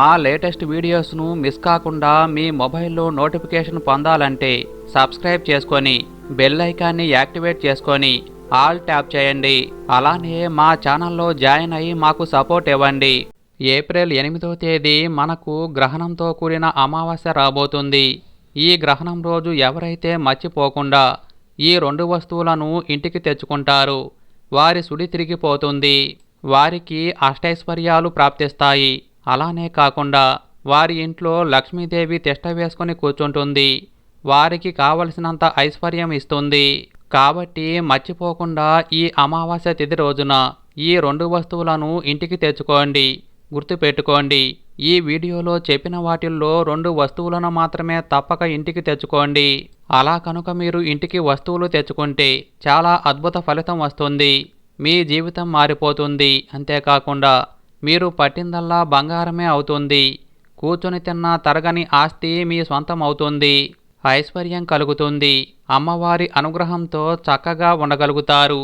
మా latest వీడియోస్ను miss కాకుండా మీ మొబైల్లో నోటిఫికేషన్ పొందాలంటే సబ్స్క్రైబ్ చేసుకొని బెల్ ఐకాన్ని యాక్టివేట్ చేసుకొని ఆల్ ట్యాప్ చేయండి. అలానే మా ఛానల్లో జాయిన్ అయ్యి మాకు సపోర్ట్ ఇవ్వండి. ఏప్రిల్ ఎనిమిదో తేదీ మనకు గ్రహణంతో కూడిన అమావాస్య రాబోతుంది. ఈ గ్రహణం రోజు ఎవరైతే మర్చిపోకుండా ఈ రెండు వస్తువులను ఇంటికి తెచ్చుకుంటారు. వారి సుడి తిరిగిపోతుంది. వారికి అష్టైశ్వర్యాలు ప్రాప్తిస్తాయి. అలానే కాకుండా వారి ఇంట్లో లక్ష్మీదేవి తిష్ట వేసుకొని కూర్చుంటుంది. వారికి కావలసినంత ఐశ్వర్యం ఇస్తుంది. కాబట్టి మర్చిపోకుండా ఈ అమావాస్య తిథి రోజున ఈ రెండు వస్తువులను ఇంటికి తెచ్చుకోండి. గుర్తుపెట్టుకోండి ఈ వీడియోలో చెప్పిన వాటిల్లో రెండు వస్తువులను మాత్రమే తప్పక ఇంటికి తెచ్చుకోండి. అలా కనుక మీరు ఇంటికి వస్తువులు తెచ్చుకుంటే చాలా అద్భుత ఫలితం వస్తుంది. మీ జీవితం మారిపోతుంది. అంతేకాకుండా మీరు పట్టిందల్లా బంగారమే అవుతుంది. కూర్చొని తిన్న తరగని ఆస్తి మీ సొంతం అవుతుంది. ఐశ్వర్యం కలుగుతుంది. అమ్మవారి అనుగ్రహంతో చక్కగా ఉండగలుగుతారు.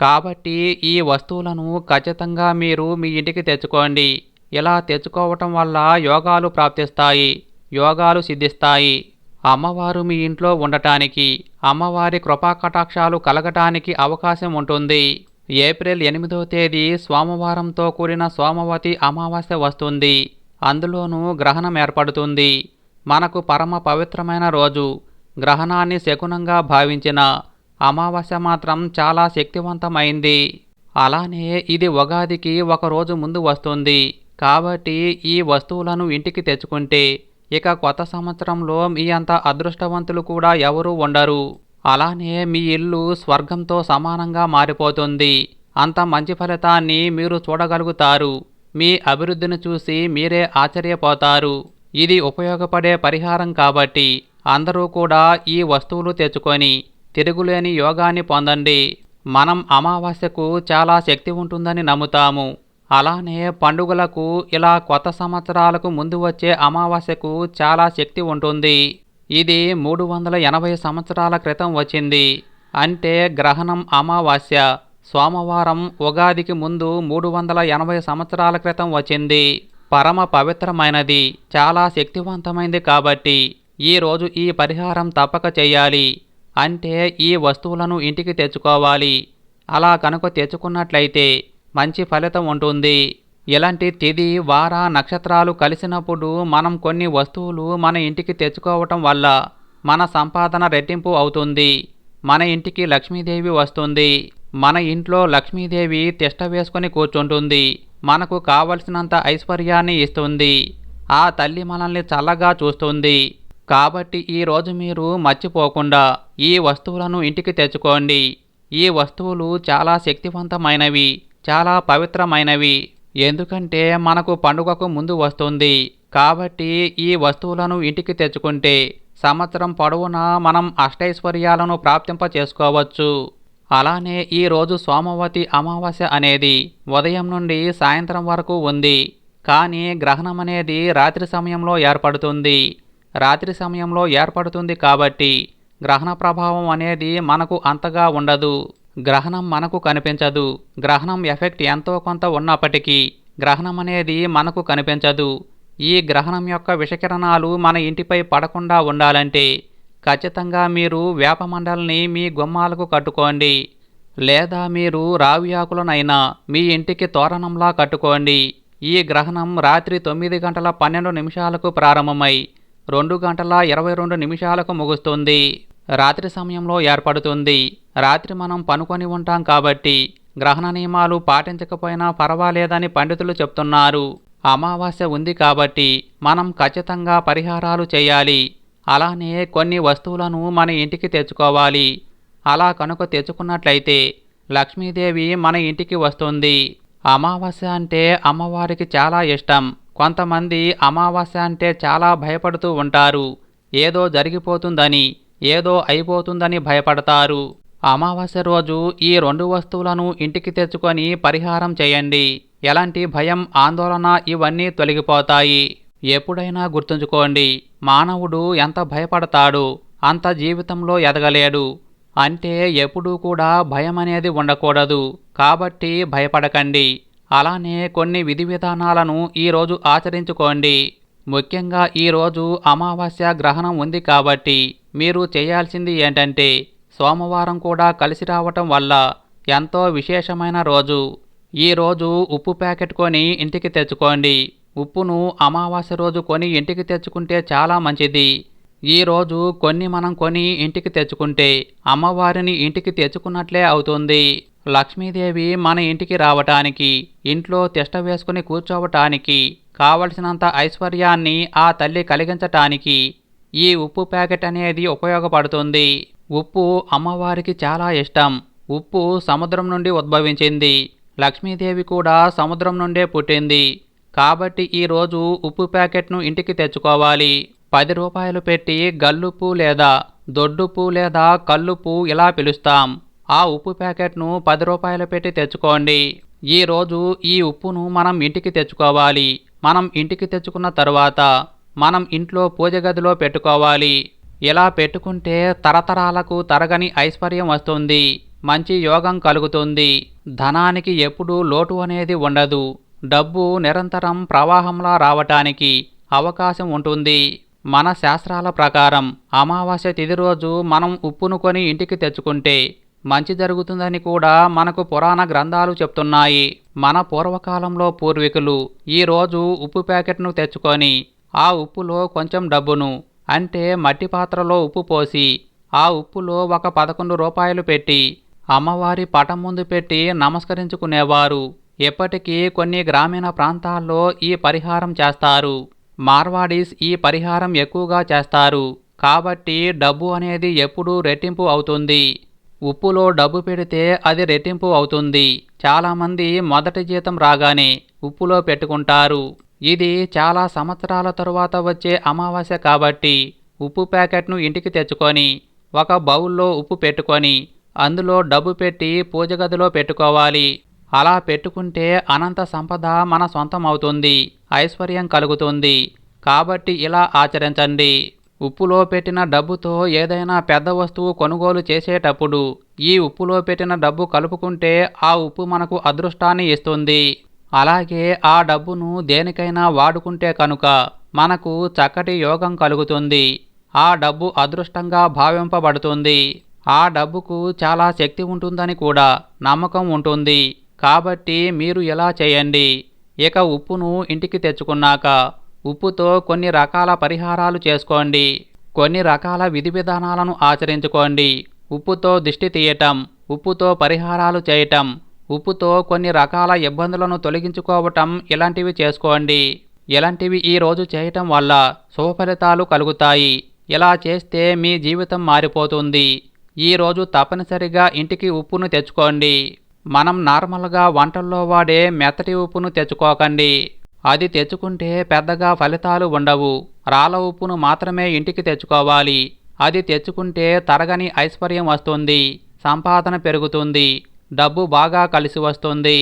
కాబట్టి ఈ వస్తువులను ఖచ్చితంగా మీరు మీ ఇంటికి తెచ్చుకోండి. ఇలా తెచ్చుకోవటం వల్ల యోగాలు ప్రాప్తిస్తాయి. యోగాలు సిద్ధిస్తాయి. అమ్మవారు మీ ఇంట్లో ఉండటానికి అమ్మవారి కృపాకటాక్షాలు కలగటానికి అవకాశం ఉంటుంది. ఏప్రిల్ ఎనిమిదో తేదీ సోమవారంతో కూడిన సోమవతి అమావాస్య వస్తుంది. అందులోనూ గ్రహణం ఏర్పడుతుంది. మనకు పరమ పవిత్రమైన రోజు. గ్రహణాన్ని శకునంగా భావించిన అమావాస్య మాత్రం చాలా శక్తివంతమైంది. అలానే ఇది ఉగాదికి ఒక రోజు ముందు వస్తుంది. కాబట్టి ఈ వస్తువులను ఇంటికి తెచ్చుకుంటే ఇక కొత్త సంవత్సరంలో మీ అంత అదృష్టవంతులు కూడా ఎవరూ ఉండరు. అలానే మీ ఇల్లు స్వర్గంతో సమానంగా మారిపోతుంది. అంత మంచి ఫలితాన్ని మీరు చూడగలుగుతారు. మీ అభివృద్ధిని చూసి మీరే ఆశ్చర్యపోతారు. ఇది ఉపయోగపడే పరిహారం కాబట్టి అందరూ కూడా ఈ వస్తువులు తెచ్చుకొని తిరుగులేని యోగాన్ని పొందండి. మనం అమావాస్యకు చాలా శక్తి ఉంటుందని నమ్ముతాము. అలానే పండుగలకు ఇలా కొత్త సంవత్సరాలకు ముందు వచ్చే అమావాస్యకు చాలా శక్తి ఉంటుంది. ఇది మూడు వందల ఎనభై సంవత్సరాల క్రితం వచ్చింది. అంటే గ్రహణం అమావాస్య. సోమవారం ఉగాదికి ముందు మూడు వందల ఎనభై సంవత్సరాల క్రితం వచ్చింది. పరమ పవిత్రమైనది. చాలా శక్తివంతమైంది కాబట్టి ఈరోజు ఈ పరిహారం తప్పక చేయాలి. అంటే ఈ వస్తువులను ఇంటికి తెచ్చుకోవాలి. అలా కనుక తెచ్చుకున్నట్లయితే మంచి ఫలితం ఉంటుంది. ఇలాంటి తిది వార నక్షత్రాలు కలిసినప్పుడు మనం కొన్ని వస్తువులు మన ఇంటికి తెచ్చుకోవటం వల్ల మన సంపాదన రెట్టింపు అవుతుంది. మన ఇంటికి లక్ష్మీదేవి వస్తుంది. మన ఇంట్లో లక్ష్మీదేవి తిష్ట వేసుకొని కూర్చుంటుంది. మనకు కావలసినంత ఐశ్వర్యాన్ని ఇస్తుంది. ఆ తల్లి మనల్ని చల్లగా చూస్తుంది. కాబట్టి ఈరోజు మీరు మర్చిపోకుండా ఈ వస్తువులను ఇంటికి తెచ్చుకోండి. ఈ వస్తువులు చాలా శక్తివంతమైనవి చాలా పవిత్రమైనవి. ఎందుకంటే మనకు పండుగకు ముందు వస్తుంది. కాబట్టి ఈ వస్తువులను ఇంటికి తెచ్చుకుంటే సంవత్సరం పొడవునా మనం అష్టైశ్వర్యాలను ప్రాప్తింప చేసుకోవచ్చు అలానే ఈ రోజు సోమవతి అమావాస్య అనేది ఉదయం నుండి సాయంత్రం వరకు ఉంది. కానీ గ్రహణం అనేది రాత్రి సమయంలో ఏర్పడుతుంది. రాత్రి సమయంలో ఏర్పడుతుంది కాబట్టి గ్రహణ ప్రభావం అనేది మనకు అంతగా ఉండదు. గ్రహణం మనకు కనిపించదు. గ్రహణం ఎఫెక్ట్ ఎంతో కొంత ఉన్నప్పటికీ గ్రహణం అనేది మనకు కనిపించదు. ఈ గ్రహణం యొక్క విషకిరణాలు మన ఇంటిపై పడకుండా ఉండాలంటే ఖచ్చితంగా మీరు వేపమండల్ని మీ గుమ్మాలకు కట్టుకోండి. లేదా మీరు రావి ఆకులనైనా మీ ఇంటికి తోరణంలా కట్టుకోండి. ఈ గ్రహణం రాత్రి తొమ్మిది గంటల పన్నెండు నిమిషాలకు ప్రారంభమై రెండు గంటల ఇరవై రెండు నిమిషాలకు ముగుస్తుంది. రాత్రి సమయంలో ఏర్పడుతుంది. రాత్రి మనం పనుకొని ఉంటాం కాబట్టి గ్రహణ నియమాలు పాటించకపోయినా పర్వాలేదని పండితులు చెప్తున్నారు. అమావాస్య ఉంది కాబట్టి మనం ఖచ్చితంగా పరిహారాలు చేయాలి. అలానే కొన్ని వస్తువులను మన ఇంటికి తెచ్చుకోవాలి. అలా కనుక తెచ్చుకున్నట్లయితే లక్ష్మీదేవి మన ఇంటికి వస్తుంది. అమావాస్య అంటే అమ్మవారికి చాలా ఇష్టం. కొంతమంది అమావాస్య అంటే చాలా భయపడుతూ ఉంటారు. ఏదో జరిగిపోతుందని ఏదో అయిపోతుందని భయపడతారు. అమావాస్య రోజు ఈ రెండు వస్తువులను ఇంటికి తెచ్చుకొని పరిహారం చేయండి. ఎలాంటి భయం ఆందోళన ఇవన్నీ తొలగిపోతాయి. ఎప్పుడైనా గుర్తుంచుకోండి మానవుడు ఎంత భయపడతాడు అంత జీవితంలో ఎదగలేడు. అంటే ఎప్పుడూ కూడా భయం అనేది ఉండకూడదు. కాబట్టి భయపడకండి. అలానే కొన్ని విధి విధానాలను ఈరోజు ఆచరించుకోండి. ముఖ్యంగా ఈరోజు అమావాస్య గ్రహణం ఉంది కాబట్టి మీరు చేయాల్సింది ఏంటంటే సోమవారం కూడా కలిసి రావటం వల్ల ఎంతో విశేషమైన రోజు. ఈ రోజు ఉప్పు ప్యాకెట్ కొని ఇంటికి తెచ్చుకోండి. ఉప్పును అమావాస్య రోజు కొని ఇంటికి తెచ్చుకుంటే చాలా మంచిది. ఈ రోజు కొన్ని మనం కొని ఇంటికి తెచ్చుకుంటే అమ్మవారిని ఇంటికి తెచ్చుకున్నట్లే అవుతుంది. లక్ష్మీదేవి మన ఇంటికి రావటానికి ఇంట్లో తిష్ట వేసుకుని కూర్చోవటానికి కావలసినంత ఐశ్వర్యాన్ని ఆ తల్లి కలిగించటానికి ఈ ఉప్పు ప్యాకెట్ అనేది ఉపయోగపడుతుంది. ఉప్పు అమ్మవారికి చాలా ఇష్టం. ఉప్పు సముద్రం నుండి ఉద్భవించింది. లక్ష్మీదేవి కూడా సముద్రం నుండే పుట్టింది. కాబట్టి ఈరోజు ఉప్పు ప్యాకెట్ను ఇంటికి తెచ్చుకోవాలి. పది రూపాయలు పెట్టి గల్లుప్పు లేదా దొడ్డుప్పు లేదా కల్లుప్పు ఇలా పిలుస్తాం. ఆ ఉప్పు ప్యాకెట్ను పది రూపాయలు పెట్టి తెచ్చుకోండి. ఈ రోజు ఈ ఉప్పును మనం ఇంటికి తెచ్చుకోవాలి. మనం ఇంటికి తెచ్చుకున్న తర్వాత మనం ఇంట్లో పూజ గదిలో పెట్టుకోవాలి. ఇలా పెట్టుకుంటే తరతరాలకు తరగని ఐశ్వర్యం వస్తుంది మంచి యోగం కలుగుతుంది. ధనానికి ఎప్పుడూ లోటు అనేది ఉండదు. డబ్బు నిరంతరం ప్రవాహంలా రావటానికి అవకాశం ఉంటుంది. మన శాస్త్రాల ప్రకారం అమావాస్య తిథి రోజు మనం ఉప్పును కొని ఇంటికి తెచ్చుకుంటే మంచి జరుగుతుందని కూడా మనకు పురాణ గ్రంథాలు చెప్తున్నాయి. మన పూర్వకాలంలో పూర్వీకులు ఈరోజు ఉప్పు ప్యాకెట్ను తెచ్చుకొని ఆ ఉప్పులో కొంచెం డబ్బును అంటే మట్టి పాత్రలో ఉప్పు పోసి ఆ ఉప్పులో ఒక పదకొండు రూపాయలు పెట్టి అమ్మవారి పటం ముందు పెట్టి నమస్కరించుకునేవారు. ఎప్పటికీ కొన్ని గ్రామీణ ప్రాంతాల్లో ఈ పరిహారం చేస్తారు. మార్వాడీస్ ఈ పరిహారం ఎక్కువగా చేస్తారు. కాబట్టి డబ్బు అనేది ఎప్పుడూ రెట్టింపు అవుతుంది. ఉప్పులో డబ్బు పెడితే అది రెట్టింపు అవుతుంది. చాలామంది మొదటి జీతం రాగానే ఉప్పులో పెట్టుకుంటారు. ఇది చాలా సంవత్సరాల తరువాత వచ్చే అమావాస్య కాబట్టి ఉప్పు ప్యాకెట్ను ఇంటికి తెచ్చుకొని ఒక బౌల్లో ఉప్పు పెట్టుకొని అందులో డబ్బు పెట్టి పూజ గదిలో పెట్టుకోవాలి. అలా పెట్టుకుంటే అనంత సంపద మన సొంతం అవుతుంది ఐశ్వర్యం కలుగుతుంది. కాబట్టి ఇలా ఆచరించండి. ఉప్పులో పెట్టిన డబ్బుతో ఏదైనా పెద్ద వస్తువు కొనుగోలు చేసేటప్పుడు ఈ ఉప్పులో పెట్టిన డబ్బు కలుపుకుంటే ఆ ఉప్పు మనకు అదృష్టాన్ని ఇస్తుంది. అలాగే ఆ డబ్బును దేనికైనా వాడుకుంటే కనుక మనకు చక్కటి యోగం కలుగుతుంది. ఆ డబ్బు అదృష్టంగా భావింపబడుతుంది. ఆ డబ్బుకు చాలా శక్తి ఉంటుందని కూడా నమ్మకం ఉంటుంది. కాబట్టి మీరు ఎలా చేయండి. ఇక ఉప్పును ఇంటికి తెచ్చుకున్నాక ఉప్పుతో కొన్ని రకాల పరిహారాలు చేసుకోండి. కొన్ని రకాల విధి విధానాలను ఆచరించుకోండి. ఉప్పుతో దిష్టి తీయటం ఉప్పుతో పరిహారాలు చేయటం ఉప్పుతో కొన్ని రకాల ఇబ్బందులను తొలగించుకోవటం ఇలాంటివి చేసుకోండి. ఇలాంటివి ఈరోజు చేయటం వల్ల శుభ ఫలితాలు కలుగుతాయి. ఇలా చేస్తే మీ జీవితం మారిపోతుంది. ఈరోజు తప్పనిసరిగా ఇంటికి ఉప్పును తెచ్చుకోండి. మనం నార్మల్గా వంటల్లో వాడే మెత్తటి ఉప్పును తెచ్చుకోకండి. అది తెచ్చుకుంటే పెద్దగా ఫలితాలు ఉండవు. రాళ్ళ ఉప్పును మాత్రమే ఇంటికి తెచ్చుకోవాలి. అది తెచ్చుకుంటే తరగని ఐశ్వర్యం వస్తుంది. సంపాదన పెరుగుతుంది. డబ్బు బాగా కలిసి వస్తుంది.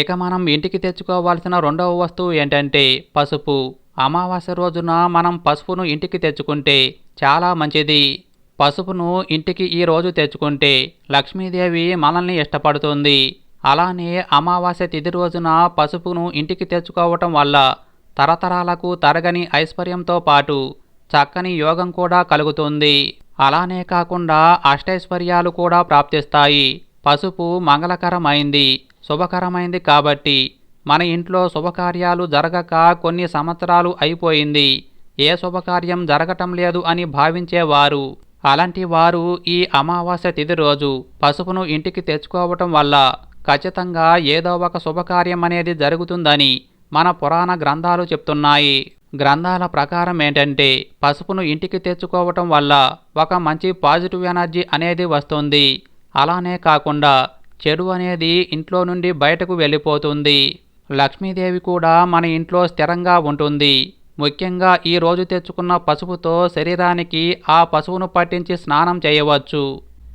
ఇక మనం ఇంటికి తెచ్చుకోవాల్సిన రెండవ వస్తువు ఏంటంటే పసుపు. అమావాస్య రోజున మనం పసుపును ఇంటికి తెచ్చుకుంటే చాలా మంచిది. పసుపును ఇంటికి ఈ రోజు తెచ్చుకుంటే లక్ష్మీదేవి మనల్ని ఇష్టపడుతుంది. అలానే అమావాస్య తిథి రోజున పసుపును ఇంటికి తెచ్చుకోవటం వల్ల తరతరాలకు తరగని ఐశ్వర్యంతో పాటు చక్కని యోగం కూడా కలుగుతుంది. అలానే కాకుండా అష్టైశ్వర్యాలు కూడా ప్రాప్తిస్తాయి. పసుపు మంగళకరమైంది శుభకరమైంది కాబట్టి మన ఇంట్లో శుభకార్యాలు జరగక కొన్ని సంవత్సరాలు అయిపోయింది. ఏ శుభకార్యం జరగటం లేదు అని భావించేవారు. అలాంటి వారు ఈ అమావాస్య తిథి రోజు పసుపును ఇంటికి తెచ్చుకోవటం వల్ల ఖచ్చితంగా ఏదో ఒక శుభకార్యం అనేది జరుగుతుందని మన పురాణ గ్రంథాలు చెప్తున్నాయి. గ్రంథాల ప్రకారం ఏంటంటే పసుపును ఇంటికి తెచ్చుకోవటం వల్ల ఒక మంచి పాజిటివ్ ఎనర్జీ అనేది వస్తుంది. అలానే కాకుండా చెడు అనేది ఇంట్లో నుండి బయటకు వెళ్ళిపోతుంది. లక్ష్మీదేవి కూడా మన ఇంట్లో స్థిరంగా ఉంటుంది. ముఖ్యంగా ఈ రోజు తెచ్చుకున్న పసుపుతో శరీరానికి ఆ పసుపును పట్టించి స్నానం చేయవచ్చు.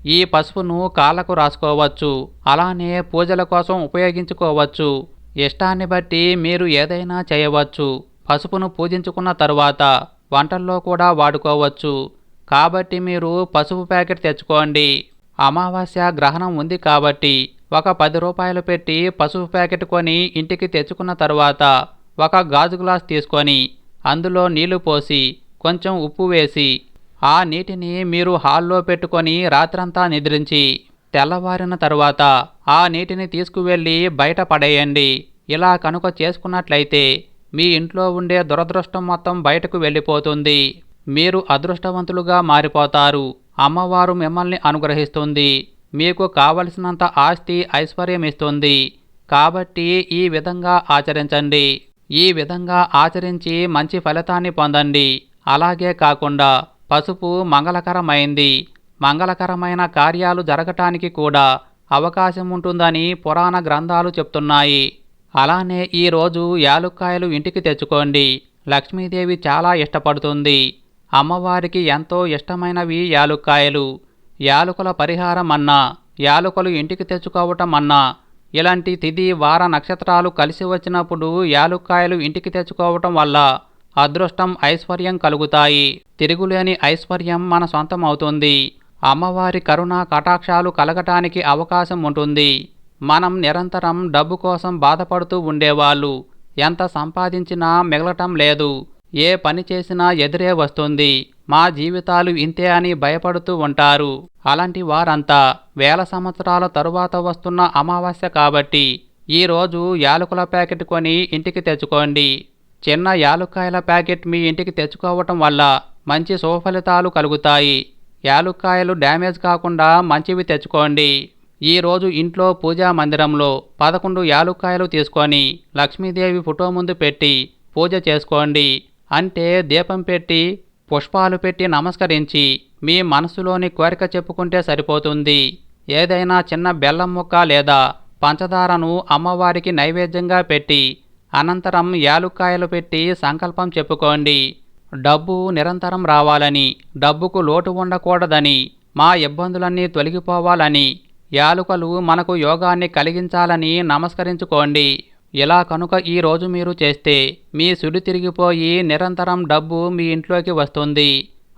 ఈ పసుపును కాళ్ళకు రాసుకోవచ్చు. అలానే పూజల కోసం ఉపయోగించుకోవచ్చు. ఇష్టాన్ని బట్టి మీరు ఏదైనా చేయవచ్చు. పసుపును పూజించుకున్న తరువాత వంటల్లో కూడా వాడుకోవచ్చు. కాబట్టి మీరు పసుపు ప్యాకెట్ తెచ్చుకోండి. అమావాస్య గ్రహణం ఉంది కాబట్టి ఒక పది రూపాయలు పెట్టి పసుపు ప్యాకెట్ కొని ఇంటికి తెచ్చుకున్న తర్వాత ఒక గాజు గ్లాస్ తీసుకొని అందులో నీళ్ళు పోసి కొంచెం ఉప్పు వేసి ఆ నీటిని మీరు హాల్లో పెట్టుకొని రాత్రంతా నిద్రించి తెల్లవారిన తర్వాత ఆ నీటిని తీసుకువెళ్ళి బయట పడేయండి. ఇలా కనుక చేసుకున్నట్లయితే మీ ఇంట్లో ఉండే దురదృష్టం మొత్తం బయటకు వెళ్ళిపోతుంది. మీరు అదృష్టవంతులుగా మారిపోతారు. అమ్మవారు మిమ్మల్ని అనుగ్రహిస్తుంది. మీకు కావలసినంత ఆస్తి ఐశ్వర్యం ఇస్తుంది. కాబట్టి ఈ విధంగా ఆచరించండి. ఈ విధంగా ఆచరించి మంచి ఫలితాన్ని పొందండి. అలాగే కాకుండా పసుపు మంగళకరమైంది. మంగళకరమైన కార్యాలు జరగటానికి కూడా అవకాశం ఉంటుందని పురాణ గ్రంథాలు చెప్తున్నాయి. అలానే ఈరోజు యాలుక్కాయలు ఇంటికి తెచ్చుకోండి. లక్ష్మీదేవి చాలా ఇష్టపడుతుంది. అమ్మవారికి ఎంతో ఇష్టమైనవి యాలుక్కాయలు. యాలుకల పరిహారం అన్నా యాలుకలు ఇంటికి తెచ్చుకోవటం అన్నా ఇలాంటి తిథి వార నక్షత్రాలు కలిసి వచ్చినప్పుడు యాలుక్కాయలు ఇంటికి తెచ్చుకోవటం వల్ల అదృష్టం ఐశ్వర్యం కలుగుతాయి. తిరుగులేని ఐశ్వర్యం మన సొంతం అవుతుంది అమ్మవారి కరుణ కటాక్షాలు కలగటానికి అవకాశం ఉంటుంది. మనం నిరంతరం డబ్బు కోసం బాధపడుతూ ఉండేవాళ్ళు. ఎంత సంపాదించినా మిగలటం లేదు. ఏ పని చేసినా ఎదురే వస్తుంది. మా జీవితాలు ఇంతే అని భయపడుతూ ఉంటారు. అలాంటి వారంతా వేల సంవత్సరాల తరువాత వస్తున్న అమావాస్య కాబట్టి ఈరోజు యాలకుల ప్యాకెట్ కొని ఇంటికి తెచ్చుకోండి. చిన్న యాలుక్కాయల ప్యాకెట్ మీ ఇంటికి తెచ్చుకోవటం వల్ల మంచి సుఫలితాలు కలుగుతాయి. యాలుక్కాయలు డ్యామేజ్ కాకుండా మంచివి తెచ్చుకోండి. ఈరోజు ఇంట్లో పూజా మందిరంలో పదకొండు యాలుక్కాయలు తీసుకొని లక్ష్మీదేవి ఫోటో ముందు పెట్టి పూజ చేసుకోండి. అంటే దీపం పెట్టి పుష్పాలు పెట్టి నమస్కరించి మీ మనసులోని కోరిక చెప్పుకుంటే సరిపోతుంది. ఏదైనా చిన్న బెల్లం ముక్క లేదా పంచదారను అమ్మవారికి నైవేద్యంగా పెట్టి అనంతరం యాలుక్కాయలు పెట్టి సంకల్పం చెప్పుకోండి. డబ్బు నిరంతరం రావాలని డబ్బుకు లోటు ఉండకూడదని మా ఇబ్బందులన్నీ తొలగిపోవాలని యాలుకలు మనకు యోగాన్ని కలిగించాలని నమస్కరించుకోండి. ఇలా కనుక ఈరోజు మీరు చేస్తే మీ సుడి తిరిగిపోయి నిరంతరం డబ్బు మీ ఇంట్లోకి వస్తుంది.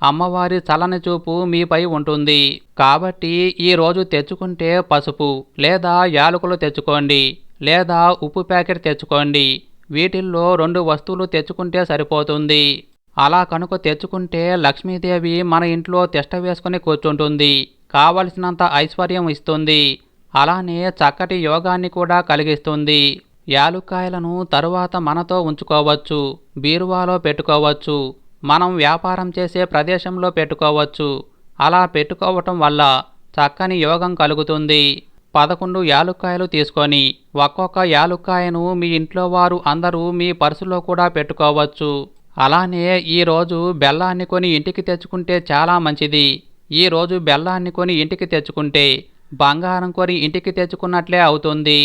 అమ్మవారి చల్లని చూపు మీపై ఉంటుంది. కాబట్టి ఈ రోజు తెచ్చుకుంటే పసుపు లేదా యాలకులు తెచ్చుకోండి లేదా ఉప్పు ప్యాకెట్ తెచ్చుకోండి. వీటిల్లో రెండు వస్తువులు తెచ్చుకుంటే సరిపోతుంది. అలా కనుక తెచ్చుకుంటే లక్ష్మీదేవి మన ఇంట్లో తిష్ట వేసుకుని కూర్చుంటుంది. కావలసినంత ఐశ్వర్యం ఇస్తుంది. అలానే చక్కటి యోగాన్ని కూడా కలిగిస్తుంది. యాలుక్కాయలను తరువాత మనతో ఉంచుకోవచ్చు బీరువాలో పెట్టుకోవచ్చు మనం వ్యాపారం చేసే ప్రదేశంలో పెట్టుకోవచ్చు. అలా పెట్టుకోవటం వల్ల చక్కని యోగం కలుగుతుంది. పదకొండు యాలుక్కాయలు తీసుకొని ఒక్కొక్క యాలుక్కాయను మీ ఇంట్లో వారు అందరూ మీ పర్సులో కూడా పెట్టుకోవచ్చు. అలానే ఈరోజు బెల్లాన్ని కొని ఇంటికి తెచ్చుకుంటే చాలా మంచిది. ఈరోజు బెల్లాన్ని కొని ఇంటికి తెచ్చుకుంటే బంగారం కొని ఇంటికి తెచ్చుకున్నట్లే అవుతుంది.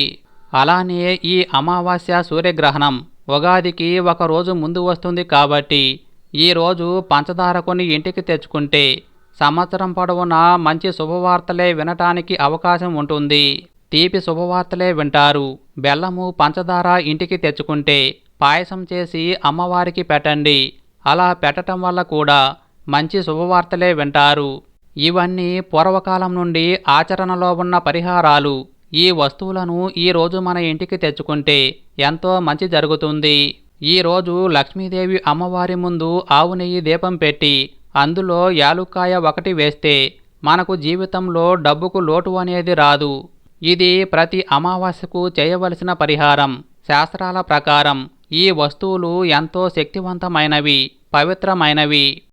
అలానే ఈ అమావాస్య సూర్యగ్రహణం ఉగాదికి ఒక రోజు ముందు వస్తుంది కాబట్టి ఈ రోజు పంచదార కొని ఇంటికి తెచ్చుకుంటే సంవత్సరం పొడవునా మంచి శుభవార్తలే వినటానికి అవకాశం ఉంటుంది. తీపి శుభవార్తలే వింటారు. బెల్లము పంచదార ఇంటికి తెచ్చుకుంటే పాయసం చేసి అమ్మవారికి పెట్టండి. అలా పెట్టటం వల్ల కూడా మంచి శుభవార్తలే వింటారు. ఇవన్నీ పూర్వకాలం నుండి ఆచరణలో ఉన్న పరిహారాలు. ఈ వస్తువులను ఈరోజు మన ఇంటికి తెచ్చుకుంటే ఎంతో మంచి జరుగుతుంది. ఈ రోజు లక్ష్మీదేవి అమ్మవారి ముందు ఆవు నెయ్యి దీపం పెట్టి అందులో యాలుక్కాయ ఒకటి వేస్తే మనకు జీవితంలో డబ్బుకు లోటు అనేది రాదు. ఇది ప్రతి అమావాస్యకు చేయవలసిన పరిహారం. శాస్త్రాల ప్రకారం ఈ వస్తువులు ఎంతో శక్తివంతమైనవి పవిత్రమైనవి.